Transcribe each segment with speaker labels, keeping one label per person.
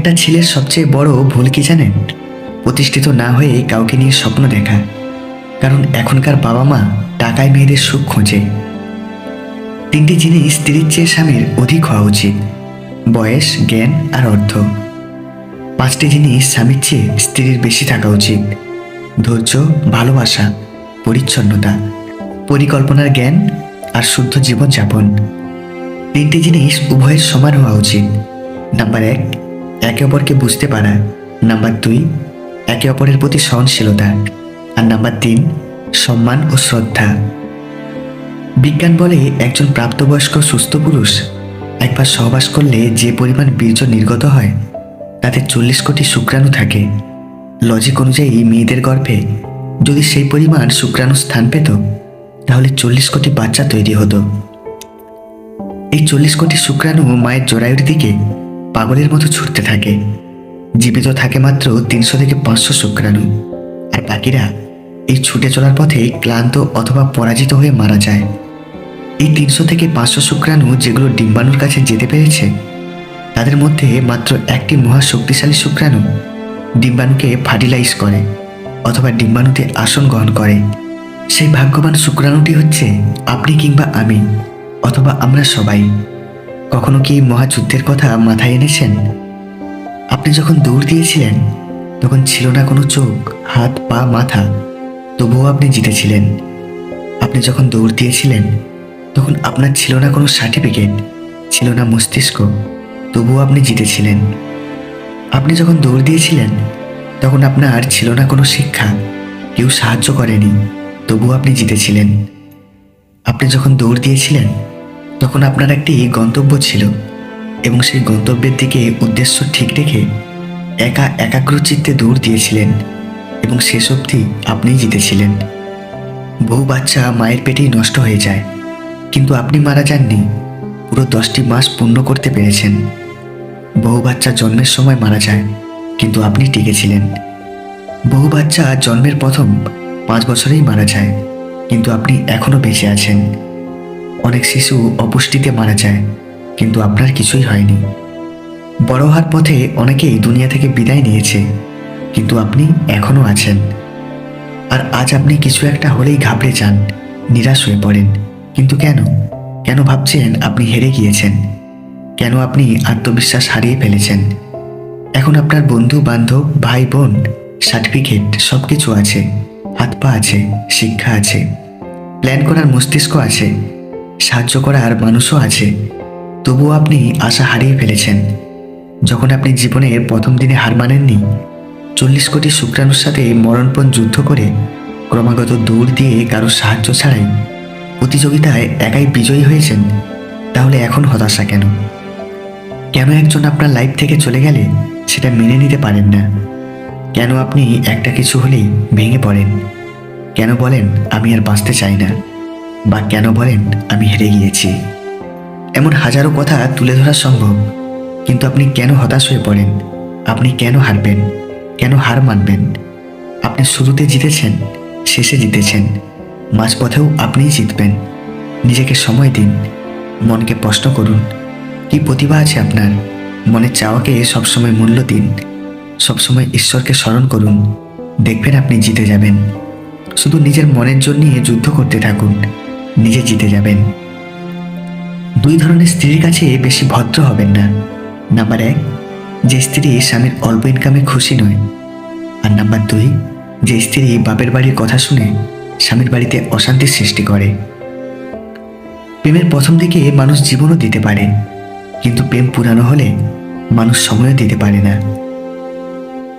Speaker 1: একটা ছেলের সবচেয়ে বড় ভুল কি জানেন? প্রতিষ্ঠিত না হয়ে কাউকে নিয়ে স্বপ্ন দেখা। কারণ এখনকার বাবা মা টাকায় মেয়েদের সুখ খোঁজে। তিনটি জিনিস স্ত্রীর চেয়ে স্বামীর অধিক হওয়া উচিত, বয়স, জ্ঞান আর অর্থ। পাঁচটি জিনিস স্বামীর চেয়ে স্ত্রীর বেশি থাকা উচিত, ধৈর্য, ভালোবাসা, পরিচ্ছন্নতা, পরিকল্পনার জ্ঞান আর শুদ্ধ জীবনযাপন। তিনটি জিনিস উভয়ের সমান হওয়া উচিত। নাম্বার এক একে অপরকে বুঝতে পারা। নাম্বার দুই, একে অপরের প্রতি সহনশীলতা। আর নাম্বার তিন, সম্মান ও শ্রদ্ধা। বিজ্ঞান বলে একজন প্রাপ্তবয়স্ক সুস্থ পুরুষ একবার সহবাস করলে যে পরিমাণ বীর্য নির্গত হয়, তাতে চল্লিশ কোটি শুক্রাণু থাকে। লজিক অনুযায়ী মেয়েদের গর্ভে যদি সেই পরিমাণ শুক্রাণু স্থান পেত, তাহলে চল্লিশ কোটি বাচ্চা তৈরি হতো। এই চল্লিশ কোটি শুক্রাণু মায়ের জরায়ুর দিকে পাগলের মতো ছুটতে থাকে। জীবিত থাকে মাত্র তিনশো থেকে পাঁচশো শুক্রাণু। আর বাকিরা এই ছুটে চলার পথে ক্লান্ত অথবা পরাজিত হয়ে মারা যায়। এই তিনশো থেকে পাঁচশো শুক্রাণু যেগুলো ডিম্বাণুর কাছে যেতে পেরেছে, তাদের মধ্যে মাত্র একটি মহা শক্তিশালী শুক্রাণু ডিম্বাণুকে ফার্টিলাইজ করে অথবা ডিম্বাণুতে আসন গ্রহণ করে। সেই ভাগ্যবান শুক্রাণুটি হচ্ছে আপনি কিংবা আমি, অথবা আমরা সবাই। কখনো কি মহাযুদ্ধের কথা মাথায় এনেছেন? আপনি যখন দৌড় দিয়েছিলেন, তখন ছিল না কোনো চোখ, হাত, পা, মাথা, তবুও আপনি জিতেছিলেন। আপনি যখন দৌড় দিয়েছিলেন, তখন আপনার ছিল না কোনো সার্টিফিকেট, ছিল না মস্তিষ্ক, তবুও আপনি জিতেছিলেন। আপনি যখন দৌড় দিয়েছিলেন, তখন আপনার ছিল না কোনো শিক্ষা, কেউ সাহায্য করেনি, তবুও আপনি জিতেছিলেন। আপনি যখন দৌড় দিয়েছিলেন তখন আপনার একটি গন্তব্য ছিল এবং সেই গন্তব্যের দিকে উদ্দেশ্য ঠিক রেখে একা একাগ্র চিত্তে দৌড় দিয়েছিলেন এবং শেষ অবধি আপনিই জিতেছিলেন। বহু বাচ্চা মায়ের পেটেই নষ্ট হয়ে যায়, কিন্তু আপনি মারা যাননি, পুরো দশটি মাস পূর্ণ করতে পেরেছেন। বহু বাচ্চা জন্মের সময় মারা যায়, কিন্তু আপনি টিকেছিলেন বহু বাচ্চা জন্মের প্রথম পাঁচ বছরেই মারা যায়, কিন্তু আপনি এখনও বেঁচে আছেন। অনেক শিশু অপুষ্টিতে মারা যায়, কিন্তু আপনার কিছুই হয়নি। বড় হওয়ার পথে অনেকেই দুনিয়া থেকে বিদায় নিয়েছে, কিন্তু আপনি এখনও আছেন। আর আজ আপনি কিছু একটা হলেই ঘাবড়ে যান, নিরাশ হয়ে পড়েন। কিন্তু কেন? কেন ভাবছেন আপনি হেরে গিয়েছেন? কেন আপনি আত্মবিশ্বাস হারিয়ে ফেলেছেন? এখন আপনার বন্ধু, বান্ধব, ভাই, বোন, সার্টিফিকেট সব কিছু আছে। হাত পা আছে, শিক্ষা আছে। প্ল্যান করার মস্তিষ্ক আছে। সাহায্য করার মানুষও আছে। তবুও আপনি আশা হারিয়ে ফেলেছেন। যখন আপনি জীবনের প্রথম দিনে হার মানেননি, চল্লিশ কোটি শুক্রাণুর সাথে মরণপণ যুদ্ধ করে ক্রমাগত দৌড় দিয়ে কারও সাহায্য ছাড়াই প্রতিযোগিতায় একাই বিজয়ী হয়েছেন, তাহলে এখন হতাশা কেন? কেন একজন আপনার লাইফ থেকে চলে গেলে সেটা মেনে নিতে পারেন না? কেন আপনি একটা কিছু হলেই ভেঙে পড়েন? কেন বলেন, আমি আর বাঁচতে চাই না বা কেন বলেন আমি হেরে গিয়েছি? এমন হাজারো কথা তুলে ধরা সম্ভব, কিন্তু আপনি কেন হতাশ হয়ে পড়েন? আপনি কেন হারবেন? কেন হার মানবেন? আপনি শুরুতে জিতেছেন, শেষে জিতেছেন। মাঝপথেও আপনিই জিতবেন। নিজেকে সময় দিন, মনকে প্রশ্ন করুন, কি প্রতিভা আছে আপনার? মনের চাওয়াকে সবসময় মূল্য দিন, সবসময় ঈশ্বরকে স্মরণ করুন, দেখবেন আপনি জিতে যাবেন। শুধু নিজের মনের জন্যই যুদ্ধ করতে থাকুন। নিজে জিতে যাবেন। দুই ধরনের স্ত্রীর কাছে বেশি ভদ্র হবেন না। নাম্বার এক, যে স্ত্রী স্বামীর অল্প ইনকামে খুশি নয়। আর নাম্বার দুই, যে স্ত্রী বাপের বাড়ির কথা শুনে স্বামীর বাড়িতে অশান্তির সৃষ্টি করে। প্রেমের প্রথম দিকে মানুষ জীবনও দিতে পারে, কিন্তু প্রেম পুরানো হলে মানুষ সময়ও দিতে পারে না।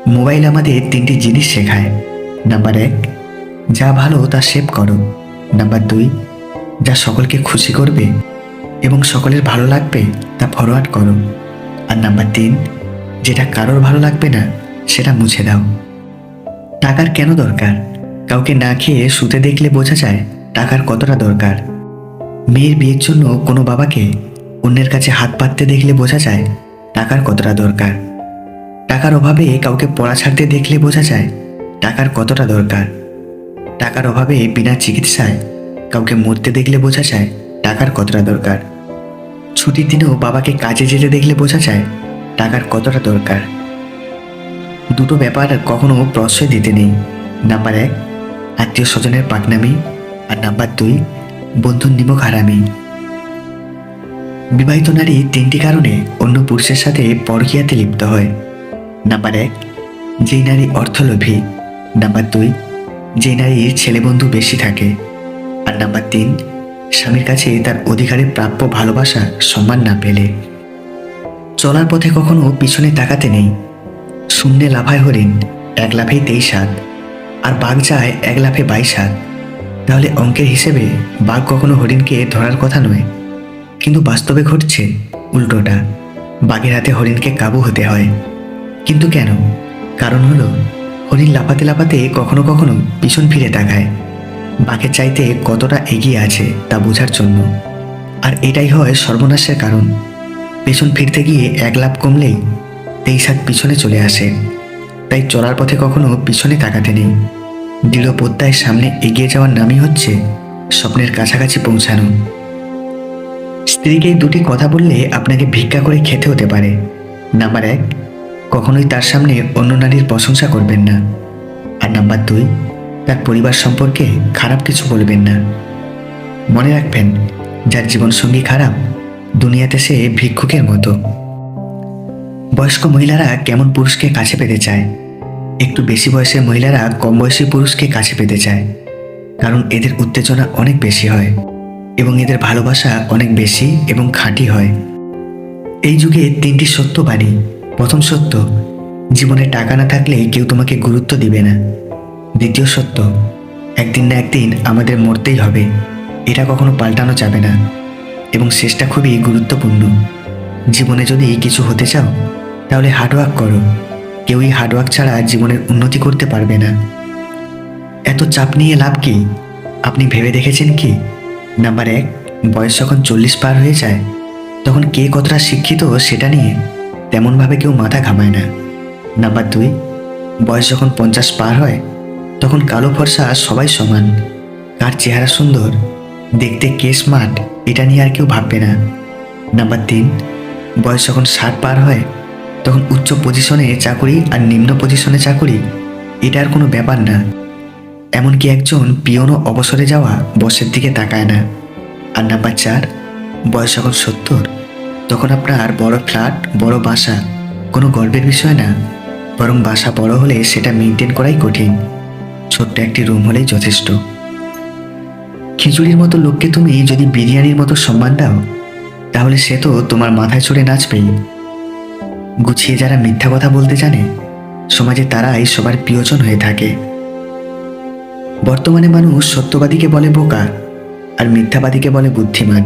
Speaker 1: মোবাইল আমাদের তিনটি জিনিস শেখায়। নাম্বার এক, যা ভালো তা সেভ করো। নাম্বার দুই যা সকলকে খুশি করবে এবং সকলের ভালো লাগবে তা ফরওয়ার্ড করো। আর নাম্বার তিন, যেটা কারোর ভালো লাগবে না, সেটা মুছে দাও। টাকার কেন দরকার? কাউকে না খেয়ে শুতে দেখলে বোঝা যায় টাকার কতটা দরকার। মেয়ের বিয়ের জন্য কোনো বাবাকে অন্যের কাছে হাত পাততে দেখলে বোঝা যায় টাকার কতটা দরকার। টাকার অভাবে কাউকে পড়া ছাড়তে দেখলে বোঝা যায় টাকার কতটা দরকার। টাকার অভাবে বিনা চিকিৎসায় কাউকে মরতে দেখলে বোঝা যায় টাকার কতটা দরকার। ছুটির দিনেও বাবাকে কাজে যেতে দেখলে বোঝা যায় টাকার কতটা দরকার। দুটো ব্যাপার কখনো প্রশ্রয় দিতে নেই। নাম্বার এক, আত্মীয় স্বজনের পাকনামি আর নাম্বার দুই, বন্ধুর নিমক হারামি। বিবাহিত নারী তিনটি কারণে অন্য পুরুষের সাথে পরকীয়াতে লিপ্ত হয়। নাম্বার এক, যেই নারী অর্থলোভী। নাম্বার দুই, যেই নারীর ছেলে বন্ধু বেশি থাকে। নাম্বার তিন, স্বামীর কাছে তার অধিকারের প্রাপ্য ভালোবাসা সম্মান না পেলে। চলার পথে কখনো পিছনে তাকাতে নেই। শূন্যে লাফায় হরিণ এক লাফেই তেইশ হাত, আর বাঘ যায় এক লাফে বাইশ হাত। তাহলে অঙ্কের হিসেবে বাঘ কখনো হরিণকে ধরার কথা নয়, কিন্তু বাস্তবে ঘটছে উল্টোটা। বাঘের হাতে হরিণকে কাবু হতে হয়। কিন্তু কেন? কারণ হলো, হরিণ লাফাতে লাফাতে কখনো কখনো পিছন ফিরে তাকায়। বাঘের চাইতে কতটা এগিয়ে আছে তা বোঝার জন্য। আর এটাই হয় সর্বনাশের কারণ। পেছন ফিরতে গিয়ে এক লাভ কমলেই তেইশ হাত পিছনে চলে আসে। তাই চলার পথে কখনো পিছনে তাকাতে নেই। দৃঢ় প্রত্যয়ের সামনে এগিয়ে যাওয়ার নামই হচ্ছে স্বপ্নের কাছাকাছি পৌঁছানো। স্ত্রীকে দুটি কথা বললে আপনাকে ভিক্ষা করে খেতে হতে পারে। নাম্বার এক, কখনোই তার সামনে অন্য নারীর প্রশংসা করবেন না। আর নাম্বার দুই তার পরিবার সম্পর্কে খারাপ কিছু বলবেন না। মনে রাখবেন, যার জীবনসঙ্গী খারাপ, দুনিয়াতে সে ভিক্ষুকের মতো। বয়স্ক মহিলারা কেমন পুরুষকে কাছে পেতে চায়? একটু বেশি বয়সের মহিলারা কম বয়সী পুরুষকে কাছে পেতে চায়। কারণ এদের উত্তেজনা অনেক বেশি হয় এবং এদের ভালোবাসা অনেক বেশি এবং খাঁটি হয়। এই যুগে তিনটি সত্য বাণী। প্রথম সত্য, জীবনে টাকা না থাকলে কেউ তোমাকে গুরুত্ব দিবে না। দ্বিতীয় সত্য, একদিন না একদিন আমাদের মরতেই হবে। এটা কখনো পাল্টানো যাবে না। এবং শেষটা খুবই গুরুত্বপূর্ণ। জীবনে যদি কিছু হতে চাও, তাহলে হার্ডওয়ার্ক করো। কেউই হার্ডওয়ার্ক ছাড়া জীবনের উন্নতি করতে পারবে না। এত চাপ নিয়ে লাভ কি? আপনি ভেবে দেখেছেন কি? নাম্বার এক, বয়স যখন চল্লিশ পার হয়ে যায়, তখন কে কতটা শিক্ষিত সেটা নিয়ে তেমনভাবে কেউ মাথা ঘামায় না। নাম্বার দুই, বয়স যখন পঞ্চাশ পার হয় তখন কালো ফর্সা সবাই সমান। কার চেহারা সুন্দর। দেখতে কে স্মার্ট, এটা নিয়ে আর কেউ ভাববে না। নাম্বার তিন, বয়স যখন ষাট পার হয়, তখন উচ্চ পজিশনে চাকুরি আর নিম্ন পজিশনে চাকুরি, এটা আর কোনো ব্যাপার না। এমনকি একজন পিয়নও অবসরে যাওয়া বসের দিকে তাকায় না। আর নাম্বার চার, বয়স যখন সত্তর, তখন আপনার বড় ফ্ল্যাট, বড় বাসা, কোনো গর্বের বিষয় না। বরং বাসা বড় হলে সেটা মেনটেন করাই কঠিন। ছোট্ট একটি রুম হলেই যথেষ্ট। খিচুড়ির মতো লোককে তুমি যদি বিরিয়ানির মতো সম্মান দাও, তাহলে সে তো তোমার মাথায় চড়ে নাচবেই গুছিয়ে যারা মিথ্যা কথা বলতে জানে, সমাজে তারাই সবার প্রিয়জন হয়ে থাকে। বর্তমানে মানুষ সত্যবাদীকে বলে বোকা আর মিথ্যাবাদীকে বলে বুদ্ধিমান।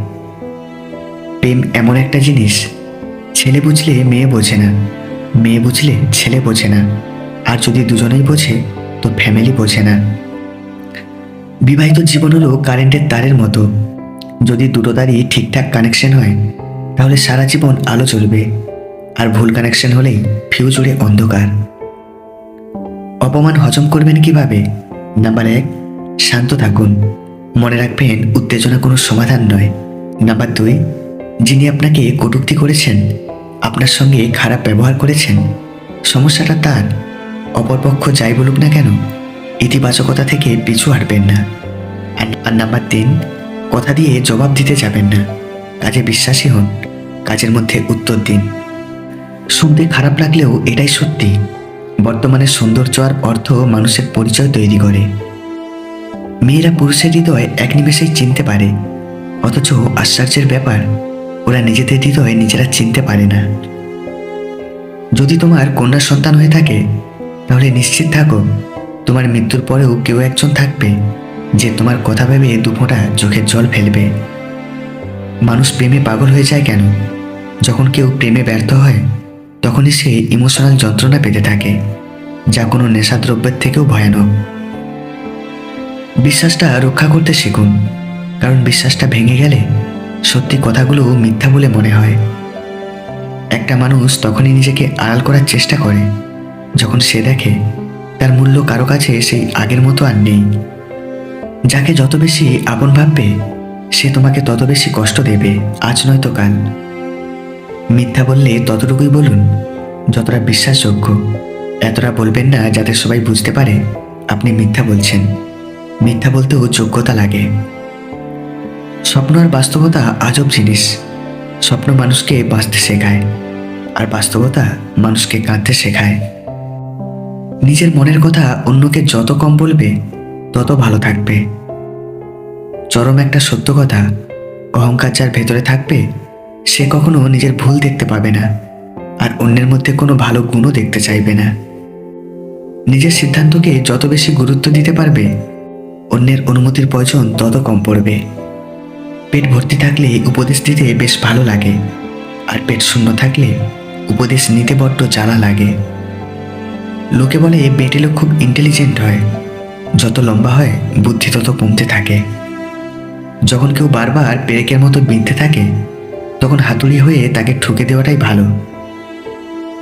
Speaker 1: প্রেম এমন একটা জিনিস, ছেলে বুঝলে মেয়ে বোঝে না। মেয়ে বুঝলে ছেলে বোঝে না। আর যদি দুজনেই বোঝে তো ফ্যামিলি বোঝে না। বিবাহিত জীবন হলো কারেন্টের তারের মতো। যদি দুটো তারই ঠিকঠাক কানেকশন হয়, তাহলে সারা জীবন আলো চলবে আর ভুল কানেকশন হলেই উড়ে অন্ধকার। অপমান হজম করবেন কীভাবে? নাম্বার এক, শান্ত থাকুন। মনে রাখবেন, উত্তেজনা কোনো সমাধান নয়। নাম্বার দুই, যিনি আপনাকে কটূক্তি করেছেন, আপনার সঙ্গে খারাপ ব্যবহার করেছেন, সমস্যাটা তার। অপরপক্ষ যাই বলুক না কেন, ইতিবাচকতা থেকে পিছু হাঁটবেন না। আর নাম্বার তিন, কথা দিয়ে জবাব দিতে যাবেন না। কাজে বিশ্বাসী হন, কাজের মধ্যে উত্তর দিন। শুনতে খারাপ লাগলেও এটাই সত্যি, বর্তমানে সৌন্দর্য আর অর্থ মানুষের পরিচয় তৈরি করে। মেয়েরা পুরুষের হৃদয় এক নিমেষেই চিনতে পারে, অথচ আশ্চর্যের ব্যাপার, ওরা নিজেদের হৃদয় নিজেরা চিনতে পারে না। যদি তোমার কন্যা সন্তান হয়ে থাকে তাহলে নিশ্চিত থাকো, তোমার মৃত্যুর পরেও কেউ একজন থাকবে যে তোমার কথা ভেবে দুফোঁটা চোখের জল ফেলবে। মানুষ প্রেমে পাগল হয়ে যায় কেন? যখন কেউ প্রেমে ব্যর্থ হয়, তখনই সে ইমোশনাল যন্ত্রণা পেতে থাকে, যা কোনো নেশাদ্রব্যের থেকেও ভয়ানক। বিশ্বাসটা রক্ষা করতে শিখুন, কারণ বিশ্বাসটা ভেঙে গেলে সত্যি কথাগুলো মিথ্যা বলে মনে হয়। একটা মানুষ তখনই নিজেকে আড়াল করার চেষ্টা করে যখন সে দেখে, তার মূল্য কারও কাছে সেই আগের মতো আর নেই। যাকে যত বেশি আপন ভাববে, সে তোমাকে তত বেশি কষ্ট দেবে। আজ নয়তো কাল। মিথ্যা বললে ততটুকুই বলুন, যতটা বিশ্বাসযোগ্য। এতটা বলবেন না যাতে সবাই বুঝতে পারে আপনি মিথ্যা বলছেন। মিথ্যা বলতেও যোগ্যতা লাগে। স্বপ্ন আর বাস্তবতা আজব জিনিস। স্বপ্ন মানুষকে বাঁচতে শেখায়, আর বাস্তবতা মানুষকে কাঁদতে শেখায়। নিজের মনের কথা অন্যকে যত কম বলবে, তত ভালো থাকবে। চরম একটা সত্য কথা, অহংকার যার ভেতরে থাকবে, সে কখনো নিজের ভুল দেখতে পাবে না, আর অন্যের মধ্যে কোনো ভালো গুণও দেখতে চাইবে না। নিজের সিদ্ধান্তকে যত বেশি গুরুত্ব দিতে পারবে, অন্যের অনুমতির প্রয়োজন তত কম পড়বে। পেট ভর্তি থাকলে উপদেশ দিতে বেশ ভালো লাগে, আর পেট শূন্য থাকলে উপদেশ নিতে বড্ড জ্বালা লাগে। লোকে বলে বেটে লোক খুব ইন্টেলিজেন্ট হয়। যত লম্বা হয়, বুদ্ধি তত কমতে থাকে। যখন কেউ বারবার পেরেকের মতো বিনতে থাকে, তখন হাতুড়ি হয়ে তাকে ঠুকে দেওয়াটাই ভালো।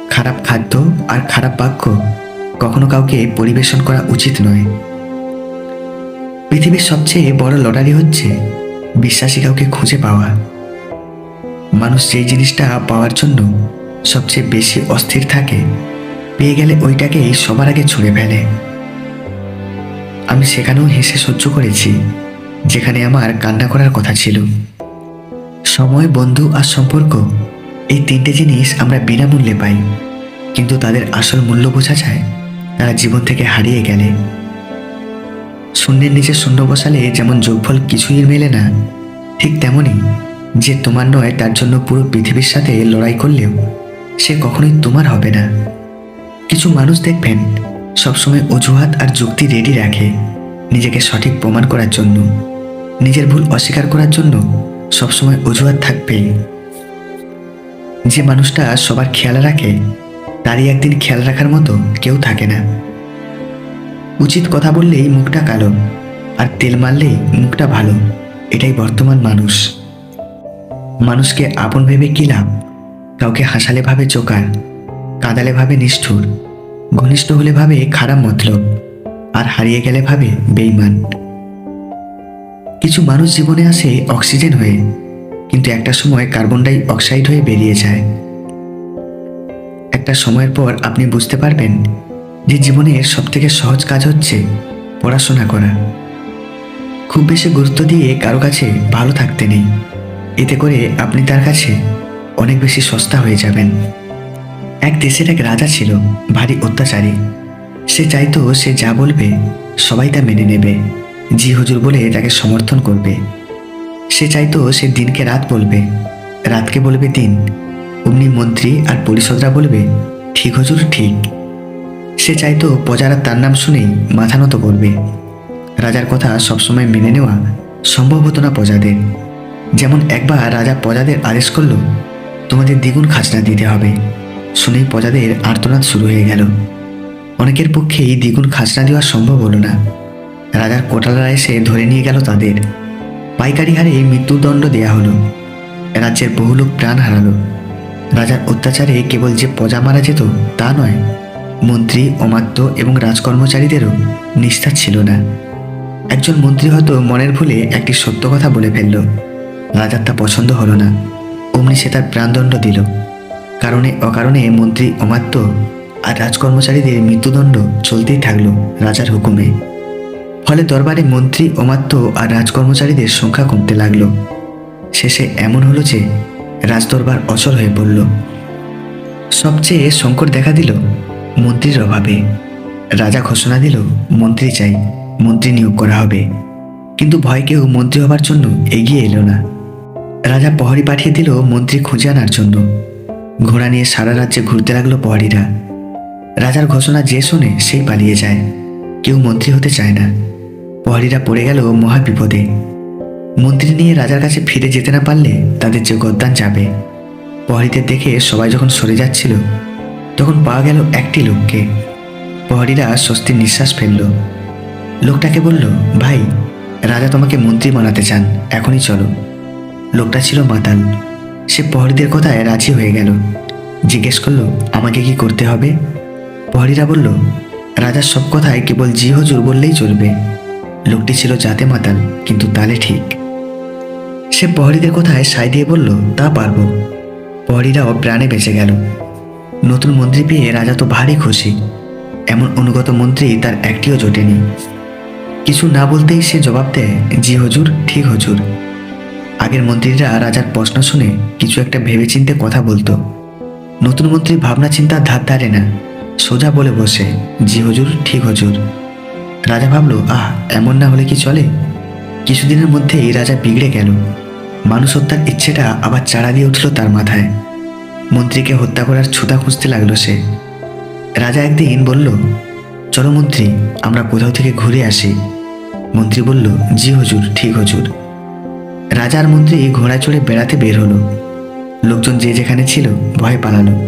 Speaker 1: খারাপ খাদ্য আর খারাপ বাক্য কখনো কাউকে পরিবেশন করা উচিত নয়। পৃথিবীর সবচেয়ে বড় লটারি হচ্ছে বিশ্বাসী কাউকে খুঁজে পাওয়া। মানুষ যেই জিনিসটা পাওয়ার জন্য সবচেয়ে বেশি অস্থির থাকে পেয়ে গেলে ওইটাকেই সবার আগে ছুঁড়ে ফেলে। আমি সেখানেও হেসে সহ্য করেছি, যেখানে আমার কান্না করার কথা ছিল। সময়, বন্ধু আর সম্পর্ক, এই তিনটে জিনিস আমরা বিনামূল্যে পাই। কিন্তু তাদের আসল মূল্য বোঝা যায়, তারা জীবন থেকে হারিয়ে গেলে। শূন্যের নিচে শূন্য বসালে যেমন যোগফল কিছুই মেলে না, ঠিক তেমনই যে তোমার নয় তার জন্য পুরো পৃথিবীর সাথে লড়াই করলেও সে কখনোই তোমার হবে না। কিছু মানুষ দেখবেন সবসময় অজুহাত আর যুক্তি রেডি রাখে নিজেকে সঠিক প্রমাণ করার জন্য। নিজের ভুল অস্বীকার করার জন্য সবসময় অজুহাত থাকবেই। যে মানুষটা সবার খেয়াল রাখে, তারই একদিন খেয়াল রাখার মতো কেউ থাকে না। উচিত কথা বললেই মুখটা কালো, আর তেল মারলেই মুখটা ভালো, এটাই বর্তমান মানুষ। মানুষকে আপন ভেবে কি লাভ? কাউকে হাসালে ভাবে চোকার কাঁদালে ভাবে নিষ্ঠুর, ঘনিষ্ঠ হলে ভাবে খারাপ মতলব, আর হারিয়ে গেলে ভাবে বেইমান কিছু মানুষ জীবনে আসে অক্সিজেন হয়ে, কিন্তু একটা সময় কার্বন ডাই অক্সাইড হয়ে বেরিয়ে যায়। একটা সময়ের পর আপনি বুঝতে পারবেন যে জীবনের সব থেকে সহজ কাজ হচ্ছে পড়াশোনা করা। খুব বেশি গুরুত্ব দিয়ে কারও কাছে ভালো থাকতে নেই, এতে করে আপনি তার কাছে অনেক বেশি সস্তা হয়ে যাবেন। এক দেশের এক রাজা ছিল, ভারী অত্যাচারী। সে চাইতো সে যা বলবে, সবাই তা মেনে নেবে। জি হুজুর বলে তাকে সমর্থন করবে। সে চাইতো সে দিনকে রাত বলবে। রাতকে বলবে দিন। অমনি মন্ত্রী আর পরিষদরা বলবে, ঠিক হুজুর, ঠিক। সে চাইতো প্রজারা তার নাম শুনেই মাথা নত করবে। রাজার কথা সবসময় মেনে নেওয়া সম্ভব হতো না প্রজাদের। যেমন একবার রাজা প্রজাদের আদেশ করল, তোমাদের দ্বিগুণ খাজনা দিতে হবে। শুনেই প্রজাদের আর্তনাদ শুরু হয়ে গেল। অনেকের পক্ষেই দ্বিগুণ খাজনা দেওয়া সম্ভব হলো না। রাজার কোটালরা এসে ধরে নিয়ে গেল তাদের। পাইকারি হারে মৃত্যুদণ্ড দেয়া হলো। রাজ্যের বহু লোক প্রাণ হারালো। রাজার অত্যাচারে কেবল যে প্রজা মারা যেত, তা নয়, মন্ত্রী, অমাত্য এবং রাজকর্মচারীদেরও নিষ্ঠা ছিল না। একজন মন্ত্রী হয়তো মনের ভুলে একটি সত্য কথা বলে ফেলল। রাজার তা পছন্দ হলো না। অমনি সে তার প্রাণদণ্ড দিল। কারণে, অকারণে মন্ত্রী অমাত্য আর রাজকর্মচারীদের মৃত্যুদণ্ড চলতেই থাকল রাজার হুকুমে। ফলে দরবারে মন্ত্রী অমাত্য আর রাজকর্মচারীদের সংখ্যা কমতে লাগল। শেষে এমন হলো যে রাজদরবার অচল হয়ে পড়ল। সবচেয়ে সংকট দেখা দিল মন্ত্রীর অভাবে। রাজা ঘোষণা দিল, মন্ত্রী চাই, মন্ত্রী নিয়োগ করা হবে। কিন্তু ভয় কেউ মন্ত্রী হবার জন্য এগিয়ে এলো না। রাজা প্রহরী পাঠিয়ে দিল মন্ত্রী খুঁজে আনার জন্য। ঘোড়া নিয়ে সারা রাজ্যে ঘুরতে লাগল প্রহরীরা রাজার ঘোষণা যে শোনে, সেই পালিয়ে যায়। কেউ মন্ত্রী হতে চায় না। প্রহরীরা পড়ে গেল মহা বিপদে মন্ত্রী নিয়ে রাজার কাছে ফিরে যেতে না পারলে তাদের যে গদ্দান যাবে। প্রহরীদের দেখে সবাই যখন সরে যাচ্ছিল, তখন পাওয়া গেল একটি লোককে। প্রহরীরা স্বস্তির নিঃশ্বাস ফেলল। লোকটাকে বলল, ভাই, রাজা তোমাকে মন্ত্রী বানাতে চান। এখনই চলো। লোকটা ছিল মাতাল। সে প্রহরীদের কথায় রাজি হয়ে গেল। জিজ্ঞেস করল, আমাকে কি করতে হবে? প্রহরীরা বলল, রাজার সব কথায় কেবল জি হজুর বললেই চলবে। লোকটি ছিল জাতে মাতাল, কিন্তু তালে ঠিক। সে প্রহরীদের কথায় সাই দিয়ে বলল, তা পারব। প্রহরীরাও প্রাণে বেঁচে গেল। নতুন মন্ত্রী পেয়ে রাজা তো ভারী খুশি। এমন অনুগত মন্ত্রী তার একটিও জোটেনি। কিছু না বলতেই সে জবাব দেয়, জি হজুর, ঠিক হজুর। আগের মন্ত্রীরা রাজার প্রশ্ন শুনে কিছু একটা ভেবেচিন্তে কথা বলতো। নতুন মন্ত্রী ভাবনা চিন্তার ধার ধারে না। সোজা বলে বসে, জি হজুর, ঠিক হজুর। রাজা ভাবলো, আহ, এমন না হলে কি চলে? কিছুদিনের মধ্যেই রাজা বিগড়ে গেল। মানুষ হত্যার ইচ্ছেটা আবার চাড়া দিয়ে উঠল তার মাথায়। মন্ত্রীকে হত্যা করার ছুতা খুঁজতে লাগল সে। রাজা একদিন বলল, চলো মন্ত্রী, আমরা কোথাও থেকে ঘুরে আসি। মন্ত্রী বলল, জি হজুর, ঠিক হজুর। রাজা আর মন্ত্রী ঘোড়া চড়ে বেড়াতে বের হলো। লোকজন যে যেখানে ছিল ভয় পালালো।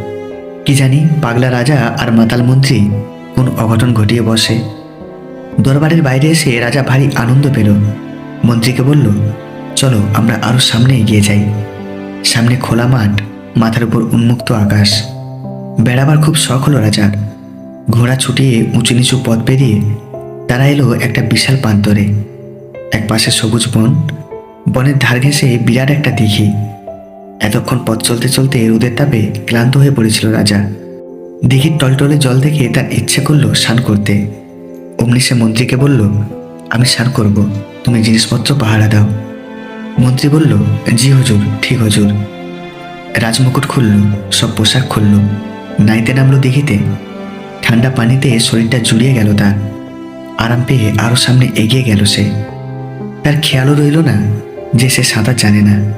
Speaker 1: কি জানি পাগলা রাজা আর মাতাল মন্ত্রী কোন অঘটন ঘটিয়ে বসে। দরবারের বাইরে এসে রাজা ভারী আনন্দ পেল। মন্ত্রীকে বলল, চলো, আমরা আরও সামনে এগিয়ে যাই। সামনে খোলা মাঠ, মাথার উপর উন্মুক্ত আকাশ। বেড়াবার খুব শখ হলো রাজার। ঘোড়া ছুটিয়ে উঁচু নিচু পথ পেরিয়ে তারা এলো একটা বিশাল প্রান্তরে। এক পাশে সবুজ বন বনের ধার ঘেঁষে বিরাট একটা দিঘি। এতক্ষণ পথ চলতে চলতে রোদের তাপে ক্লান্ত হয়ে পড়েছিল রাজা। দিঘির টলটলে জল দেখে তার ইচ্ছে করল স্নান করতে। অমনি সে মন্ত্রীকে বলল, আমি স্নান করব, তুমি জিনিসপত্র পাহারা দাও। মন্ত্রী বলল, জি হজুর, ঠিক হজুর। রাজমুকুট খুলল, সব পোশাক খুলল। নাইতে নামলো দিঘিতে। ঠান্ডা পানিতে শরীরটা জুড়িয়ে গেল তার। আরাম পেয়ে আরও সামনে এগিয়ে গেল সে। তার খেয়ালও রইল না। যে সে সাঁতার জানে না।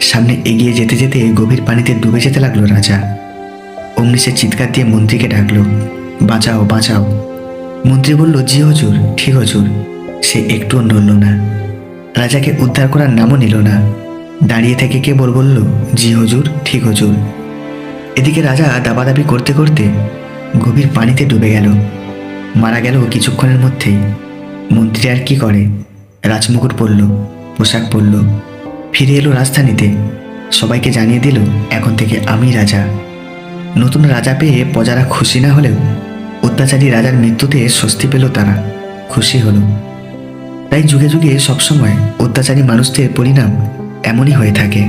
Speaker 1: সামনে এগিয়ে যেতে যেতে গভীর পানিতে ডুবে যেতে লাগল রাজা। অমনি সে চিৎকার দিয়ে মন্ত্রীকে ডাকলো, বাঁচাও বাঁচাও। মন্ত্রী বলল, জি হজুর, ঠিক হজুর। সে একটুও নড়ল না। রাজাকে উদ্ধার করার নামও নিল না। দাঁড়িয়ে থেকে কে কেবল বলল, জি হজুর, ঠিক হজুর। এদিকে রাজা দাবাদাবি করতে করতে গভীর পানিতে ডুবে গেল। মারা গেল কিছুক্ষণের মধ্যেই। মন্ত্রী আর কি করে? রাজমুকুট পরল পোশাক পরল। ফিরে এলো রাজধানীতে। সবাইকে জানিয়ে দিল, এখন থেকে আমি রাজা। নতুন রাজা পেয়ে প্রজারা খুশি না হলেও অত্যাচারী রাজার মৃত্যুতে স্বস্তি পেল তারা। খুশি হল। তাই যুগে যুগে সবসময় অত্যাচারী মানুষদের পরিণাম এমনই হয়ে থাকে।